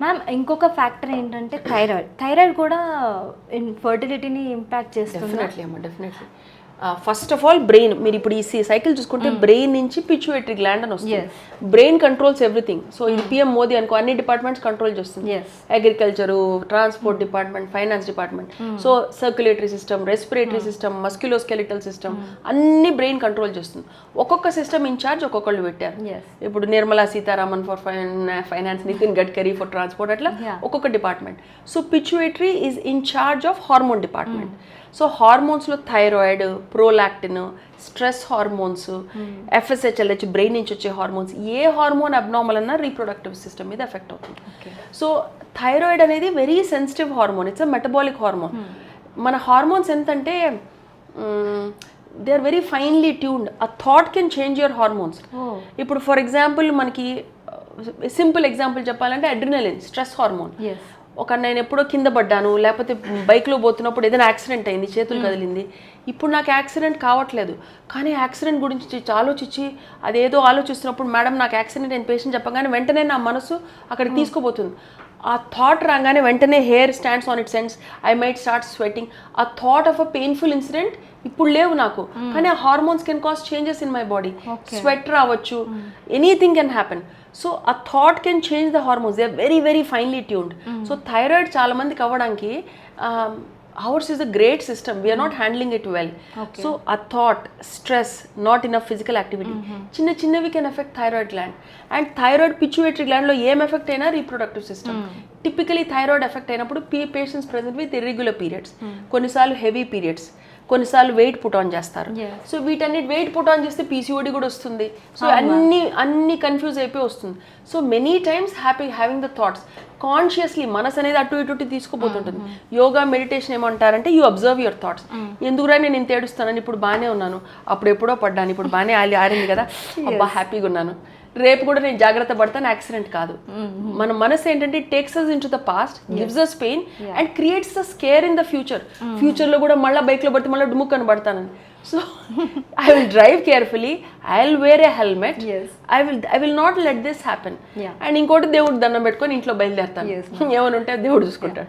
Ma'am ఇంకొక factor ఏంటంటే thyroid thyroid కూడా ఫర్టిలిటీని ఇంపాక్ట్ చేస్తుంది? Definitely definitely first of all brain మీరు ఇప్పుడు ఈ సైకిల్ చూసుకుంటే బ్రెయిన్ నుంచి పిచ్యువేటరీ గ్లాండ్ అని వస్తుంది. బ్రెయిన్ కంట్రోల్స్ ఎవ్రీథింగ్ సో ఇది పిఎం మోదీ అనుకో అన్ని డిపార్ట్మెంట్స్ కంట్రోల్ చేస్తుంది. Agriculture transport department finance department so circulatory system respiratory system musculoskeletal system అన్ని బ్రెయిన్ కంట్రోల్ చేస్తుంది. ఒక్కొక్క సిస్టమ్ ఇన్ఛార్జ్ ఒక్కొక్కళ్ళు పెట్టారు. ఇప్పుడు Nirmala Sitharaman for finance Nitin Gadkari for transport అట్లా. ఒక్కొక్క department so pituitary is in charge of hormone department so హార్మోన్స్లో thyroid prolactin stress hormones FSH LH brain నుంచి వచ్చే హార్మోన్స్ ఏ హార్మోన్ అబ్నార్మల్ అన్నా రీప్రొడక్టివ్ సిస్టమ్ మీద ఎఫెక్ట్ అవుతుంది. So thyroid అనేది very sensitive hormone it's a metabolic hormone మన hormones ఎంతంటే they are very finely tuned ఆ thought can change your hormones ఇప్పుడు ఫర్ ఎగ్జాంపుల్ మనకి సింపుల్ ఎగ్జాంపుల్ చెప్పాలంటే అడ్రినలిన్ స్ట్రెస్ హార్మోన్ ఒక నేను ఎప్పుడో కింద పడ్డాను లేకపోతే బైక్లో పోతున్నప్పుడు ఏదైనా యాక్సిడెంట్ అయింది చేతులు కదిలింది. ఇప్పుడు నాకు యాక్సిడెంట్ కావట్లేదు. కానీ యాక్సిడెంట్ గురించి ఆలోచించి అదేదో ఆలోచిస్తున్నప్పుడు మేడం నాకు యాక్సిడెంట్ అయిన పేషెంట్ చెప్పగానే వెంటనే నా మనసు అక్కడికి తీసుకుపోతుంది. ఆ థాట్ రాగానే వెంటనే hair stands on it sense I might start sweating ఆ thought of a painful incident ఇప్పుడు లేవు నాకు. కానీ ఆ hormones can cause changes in my body sweat రావచ్చు. ఎనీథింగ్ కెన్ హ్యాపెన్ సో ఆ thought can change the hormones they very very finely tuned so thyroid చాలా మందికి అవ్వడానికి ours is a great system we are not handling it well so ఆ thought stress not in physical activity చిన్న చిన్నవి can effect thyroid gland and thyroid pituitary గ్లాండ్లో ఏం effect అయినా reproductive system typically thyroid effect అయినప్పుడు P patients present with irregular periods కొన్నిసార్లు heavy periods కొన్నిసార్లు weight put on చేస్తారు. So వీటన్నిటి weight put on చేస్తే పీసీఓడి కూడా వస్తుంది. సో అన్ని అన్ని కన్ఫ్యూజ్ అయిపోయి వస్తుంది. So many times happy having the thoughts consciously మనసు అనేది అటు ఇటు తీసుకుపోతుంటుంది. యోగా మెడిటేషన్ ఏమంటారంటే యూ అబ్జర్వ్ యువర్ థాట్స్ ఎందుకురా నేను ఇంత ఏడుస్తానని ఇప్పుడు బాగానే ఉన్నాను. అప్పుడు ఎప్పుడో పడ్డాను. ఇప్పుడు బాగానే ఆలి ఆరింది కదా. అబ్బా హ్యాపీగా ఉన్నాను రేపు కూడా నేను జాగ్రత్త పడతాను. యాక్సిడెంట్ కాదు. మన మనసు ఏంటంటే takes us into the past gives us pain and creates the scare in the future ఫ్యూచర్లో కూడా మళ్ళీ బైక్లో పడితే మళ్ళీ డుముక్ అని పడతానని so I will drive carefully I will wear a helmet. I will I will not let this happen. And ఇంకోటి దేవుడికి దండం పెట్టుకొని ఇంట్లో బయలుదేరుతాను. ఏమైనా ఉంటే దేవుడు చూసుకుంటాడు.